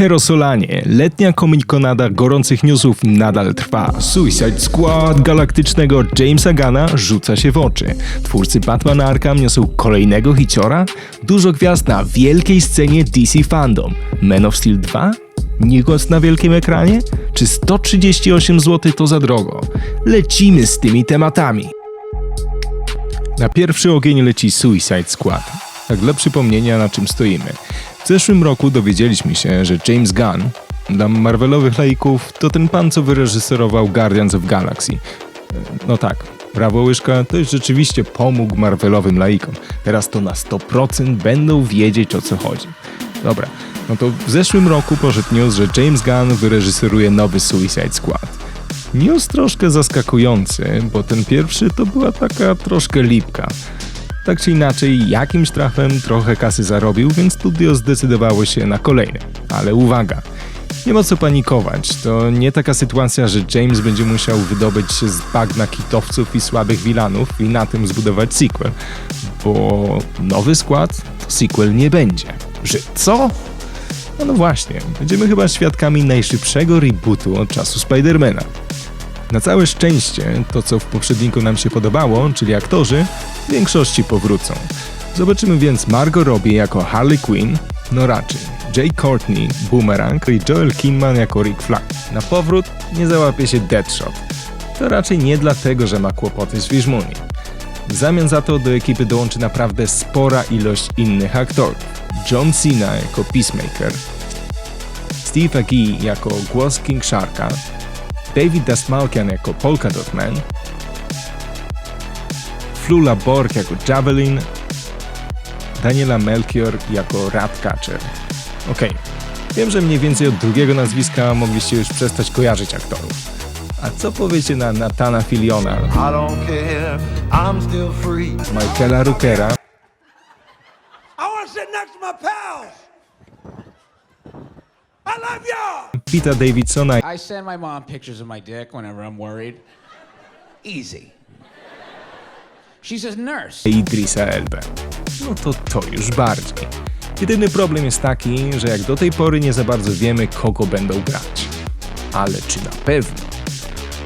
Herosolanie, letnia komikonada gorących newsów nadal trwa. Suicide Squad galaktycznego Jamesa Gana rzuca się w oczy. Twórcy Batman Arkham niosą kolejnego hiciora? Dużo gwiazd na wielkiej scenie DC Fandom. Man of Steel 2? Nikos na wielkim ekranie? Czy 138 zł to za drogo? Lecimy z tymi tematami. Na pierwszy ogień leci Suicide Squad. Tak dla przypomnienia na czym stoimy. W zeszłym roku dowiedzieliśmy się, że James Gunn, dla Marvelowych laików, to ten pan, co wyreżyserował Guardians of Galaxy. No tak, brawo łyżka, to już rzeczywiście pomógł Marvelowym laikom. Teraz to na 100% będą wiedzieć o co chodzi. Dobra, no to w zeszłym roku poszedł news, że James Gunn wyreżyseruje nowy Suicide Squad. News troszkę zaskakujący, bo ten pierwszy to była taka troszkę lipka. Tak czy inaczej, jakimś trafem trochę kasy zarobił, więc studio zdecydowało się na kolejny. Ale uwaga, nie ma co panikować. To nie taka sytuacja, że James będzie musiał wydobyć się z bagna kitowców i słabych wilanów i na tym zbudować sequel. Bo nowy skład to sequel nie będzie. Że co? No, no właśnie, będziemy chyba świadkami najszybszego rebootu od czasu Spidermana. Na całe szczęście, to co w poprzedniku nam się podobało, czyli aktorzy, w większości powrócą. Zobaczymy więc Margot Robbie jako Harley Quinn, no raczej, Jay Courtney, Boomerang i Joel Kinman jako Rick Flag. Na powrót nie załapie się Deadshot. To raczej nie dlatego, że ma kłopoty z Wizmuni. W zamian za to do ekipy dołączy naprawdę spora ilość innych aktorów. John Cena jako Peacemaker, Steve Agee jako głos King Sharka, David Dastmalkian jako Polka Dot Man, Flula Borg jako Javelin, Daniela Melchior jako Ratcatcher. Okej, wiem, że mniej więcej od drugiego nazwiska mogliście już przestać kojarzyć aktorów. A co powiecie na Natana Filiona, care. Michaela Rookera, I Pita Davidsona I send my mom pictures of my dick whenever I'm worried. Easy. She says, nurse. i Idrisa Elbę. No to to już bardziej. Jedyny problem jest taki, że jak do tej pory nie za bardzo wiemy, kogo będą grać. Ale czy na pewno?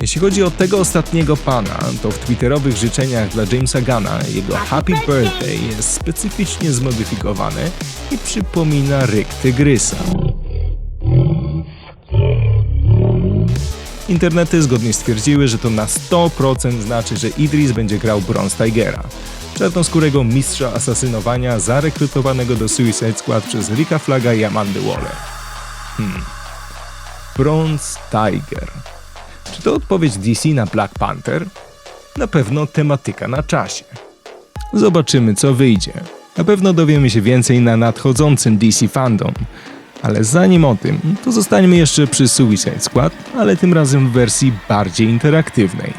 Jeśli chodzi o tego ostatniego pana, to w twitterowych życzeniach dla Jamesa Gana jego Happy Birthday jest specyficznie zmodyfikowany i przypomina ryk tygrysa. Internety zgodnie stwierdziły, że to na 100% znaczy, że Idris będzie grał Bronze Tigera, czarnoskórego mistrza asasynowania zarekrutowanego do Suicide Squad przez Ricka Flaga i Amandy Waller. Hmm. Bronze Tiger. Czy to odpowiedź DC na Black Panther? Na pewno tematyka na czasie. Zobaczymy, co wyjdzie. Na pewno dowiemy się więcej na nadchodzącym DC Fandom. Ale zanim o tym, to zostańmy jeszcze przy Suicide Squad, ale tym razem w wersji bardziej interaktywnej.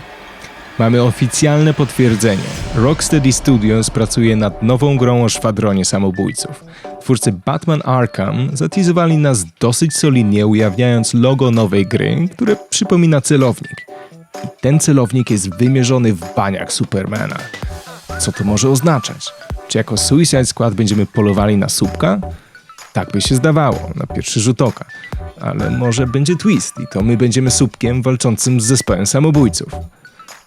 Mamy oficjalne potwierdzenie. Rocksteady Studios pracuje nad nową grą o szwadronie samobójców. Twórcy Batman Arkham zatizowali nas dosyć solidnie, ujawniając logo nowej gry, które przypomina celownik. I ten celownik jest wymierzony w baniach Supermana. Co to może oznaczać? Czy jako Suicide Squad będziemy polowali na słupka? Tak by się zdawało, na pierwszy rzut oka. Ale może będzie twist i to my będziemy słupkiem walczącym z zespołem samobójców.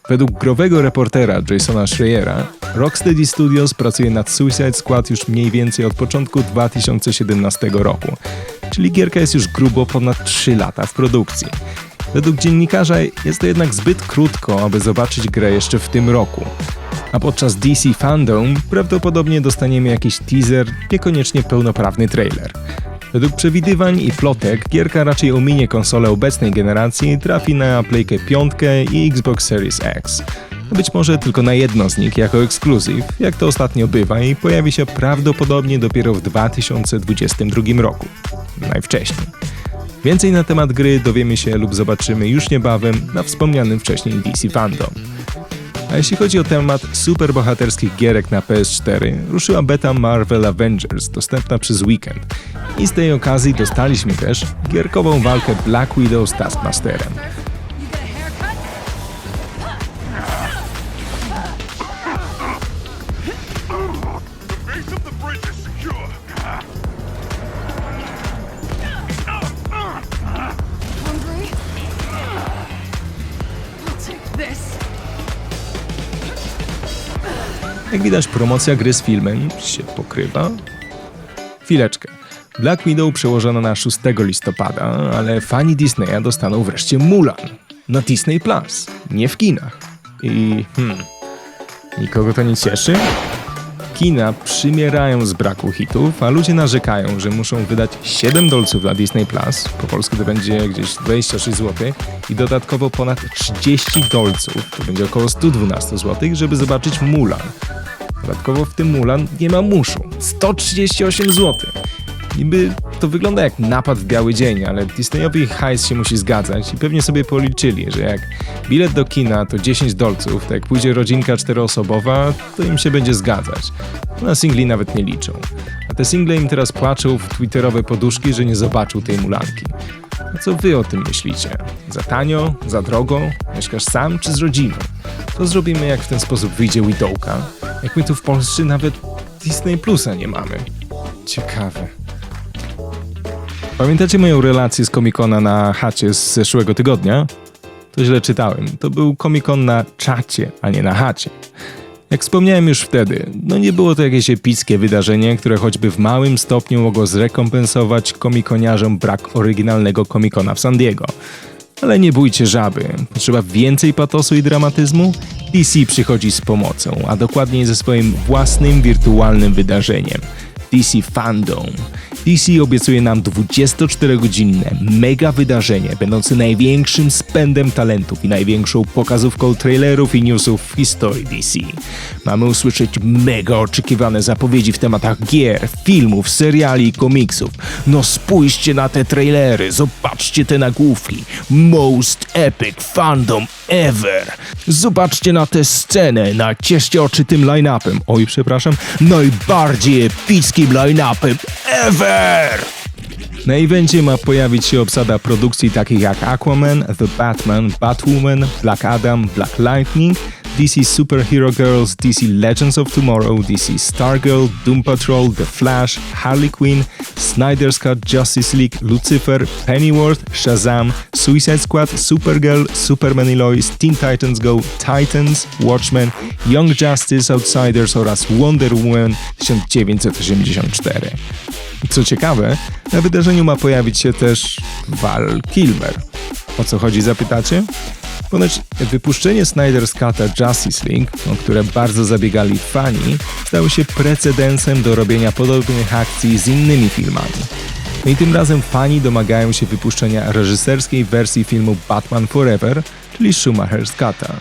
Według growego reportera Jasona Schreiera, Rocksteady Studios pracuje nad Suicide Squad już mniej więcej od początku 2017 roku, czyli gierka jest już grubo ponad 3 lata w produkcji. Według dziennikarza jest to jednak zbyt krótko, aby zobaczyć grę jeszcze w tym roku. A podczas DC Fandom prawdopodobnie dostaniemy jakiś teaser, niekoniecznie pełnoprawny trailer. Według przewidywań i plotek gierka raczej ominie konsole obecnej generacji i trafi na Playkę 5 i Xbox Series X. Być może tylko na jedno z nich jako ekskluzyw, jak to ostatnio bywa i pojawi się prawdopodobnie dopiero w 2022 roku. Najwcześniej. Więcej na temat gry dowiemy się lub zobaczymy już niebawem na wspomnianym wcześniej DC Fandom. A jeśli chodzi o temat superbohaterskich gierek na PS4, ruszyła beta Marvel Avengers, dostępna przez weekend. I z tej okazji dostaliśmy też gierkową walkę Black Widow z Taskmasterem. Jak widać, promocja gry z filmem się pokrywa. Chwileczkę. Black Widow przełożono na 6 listopada, ale fani Disneya dostaną wreszcie Mulan na Disney Plus, nie w kinach. I hmm, nikogo to nie cieszy? Kina przymierają z braku hitów, a ludzie narzekają, że muszą wydać 7 dolców dla Disney Plus, po polsku to będzie gdzieś 26 zł, i dodatkowo ponad 30 dolców, to będzie około 112 zł, żeby zobaczyć Mulan. Dodatkowo w tym Mulan nie ma muszu. 138 zł. Niby to wygląda jak napad w biały dzień, ale Disneyowi hajs się musi zgadzać i pewnie sobie policzyli, że jak bilet do kina to 10 dolców, to jak pójdzie rodzinka czteroosobowa, to im się będzie zgadzać. Na singli nawet nie liczą. A te single im teraz płaczą w twitterowe poduszki, że nie zobaczył tej mulanki. A co wy o tym myślicie? Za tanio? Za drogo? Mieszkasz sam czy z rodziną? To zrobimy jak w ten sposób wyjdzie Widowka. Jak my tu w Polsce nawet Disney Plusa nie mamy. Ciekawe. Pamiętacie moją relację z Comic-Cona na chacie z zeszłego tygodnia? To źle czytałem. To był Comic-Con na czacie, a nie na chacie. Jak wspomniałem już wtedy, no nie było to jakieś epickie wydarzenie, które choćby w małym stopniu mogło zrekompensować komikoniarzom brak oryginalnego Comic-Cona w San Diego. Ale nie bójcie żaby. Potrzeba więcej patosu i dramatyzmu? DC przychodzi z pomocą, a dokładniej ze swoim własnym wirtualnym wydarzeniem. DC Fandom. DC obiecuje nam 24-godzinne mega wydarzenie, będące największym spędem talentów i największą pokazówką trailerów i newsów w historii DC. Mamy usłyszeć mega oczekiwane zapowiedzi w tematach gier, filmów, seriali i komiksów. No spójrzcie na te trailery, zobaczcie te nagłówki. Most epic fandom ever. Zobaczcie na tę scenę, nacieszcie oczy tym line-upem. Oj, przepraszam, najbardziej epickim line-upem ever! Na evencie ma pojawić się obsada produkcji takich jak Aquaman, The Batman, Batwoman, Black Adam, Black Lightning, DC Superhero Girls, DC Legends of Tomorrow, DC Stargirl, Doom Patrol, The Flash, Harley Quinn, Snyder's Cut, Justice League, Lucifer, Pennyworth, Shazam, Suicide Squad, Supergirl, Superman Lois, Teen Titans Go, Titans, Watchmen, Young Justice, Outsiders oraz Wonder Woman 1984. Co ciekawe, na wydarzeniu ma pojawić się też Val Kilmer. O co chodzi zapytacie? Ponoć wypuszczenie Snyder's Cut'a Justice League, o które bardzo zabiegali fani, stało się precedensem do robienia podobnych akcji z innymi filmami. No i tym razem fani domagają się wypuszczenia reżyserskiej wersji filmu Batman Forever, czyli Schumacher's Cut'a.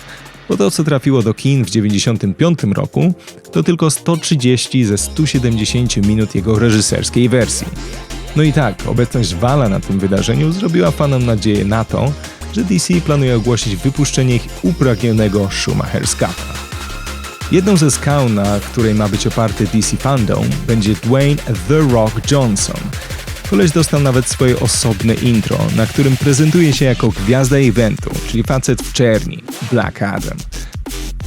Bo to, co trafiło do kin w 1995 roku, to tylko 130 ze 170 minut jego reżyserskiej wersji. No i tak, obecność Wala na tym wydarzeniu zrobiła fanom nadzieję na to, że DC planuje ogłosić wypuszczenie ich upragnionego Schumacher's Cut'a. Jedną ze skał, na której ma być oparty DC Fandom, będzie Dwayne The Rock Johnson. Koleś dostał nawet swoje osobne intro, na którym prezentuje się jako gwiazda eventu, czyli facet w czerni, Black Adam.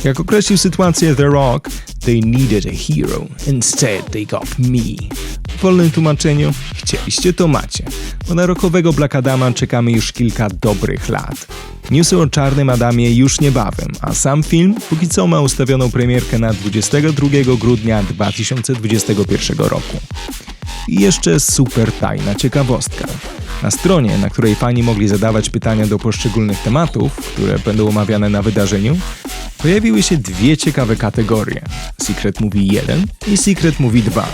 Jak określił sytuację The Rock, they needed a hero, instead they got me. Wolnym tłumaczeniu, chcieliście to macie, bo na rokowego Black Adama czekamy już kilka dobrych lat. Newsy o Czarnym Adamie już niebawem, a sam film póki co ma ustawioną premierkę na 22 grudnia 2021 roku. I jeszcze super tajna ciekawostka. Na stronie, na której fani mogli zadawać pytania do poszczególnych tematów, które będą omawiane na wydarzeniu, pojawiły się dwie ciekawe kategorie: Secret Movie 1 i Secret Movie 2.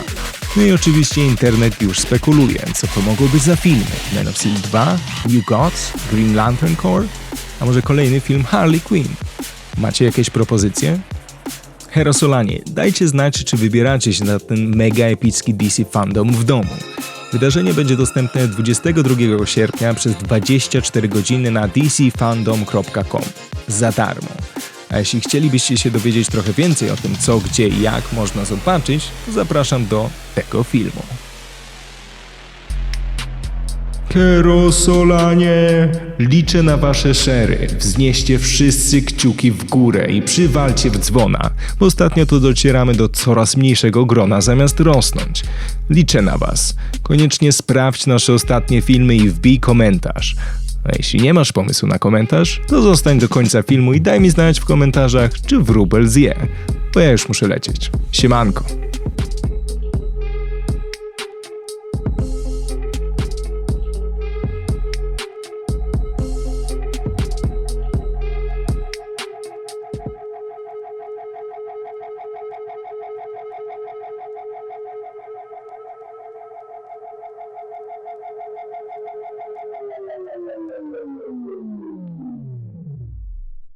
No i oczywiście internet już spekuluje, co to mogło być za filmy. Man of Steel 2, New Gods, Green Lantern Corps, a może kolejny film Harley Quinn. Macie jakieś propozycje? Herosolanie, dajcie znać, czy wybieracie się na ten mega epicki DC fandom w domu. Wydarzenie będzie dostępne 22 sierpnia przez 24 godziny na dcfandom.com za darmo. A jeśli chcielibyście się dowiedzieć trochę więcej o tym, co, gdzie i jak można zobaczyć, to zapraszam do tego filmu. Kerosolanie! Liczę na wasze szery. Wznieście wszyscy kciuki w górę i przywalcie w dzwona, ostatnio to docieramy do coraz mniejszego grona zamiast rosnąć. Liczę na was. Koniecznie sprawdź nasze ostatnie filmy i wbij komentarz. A jeśli nie masz pomysłu na komentarz, to zostań do końca filmu i daj mi znać w komentarzach, czy wróbel zje. bo ja już muszę lecieć. Siemanko.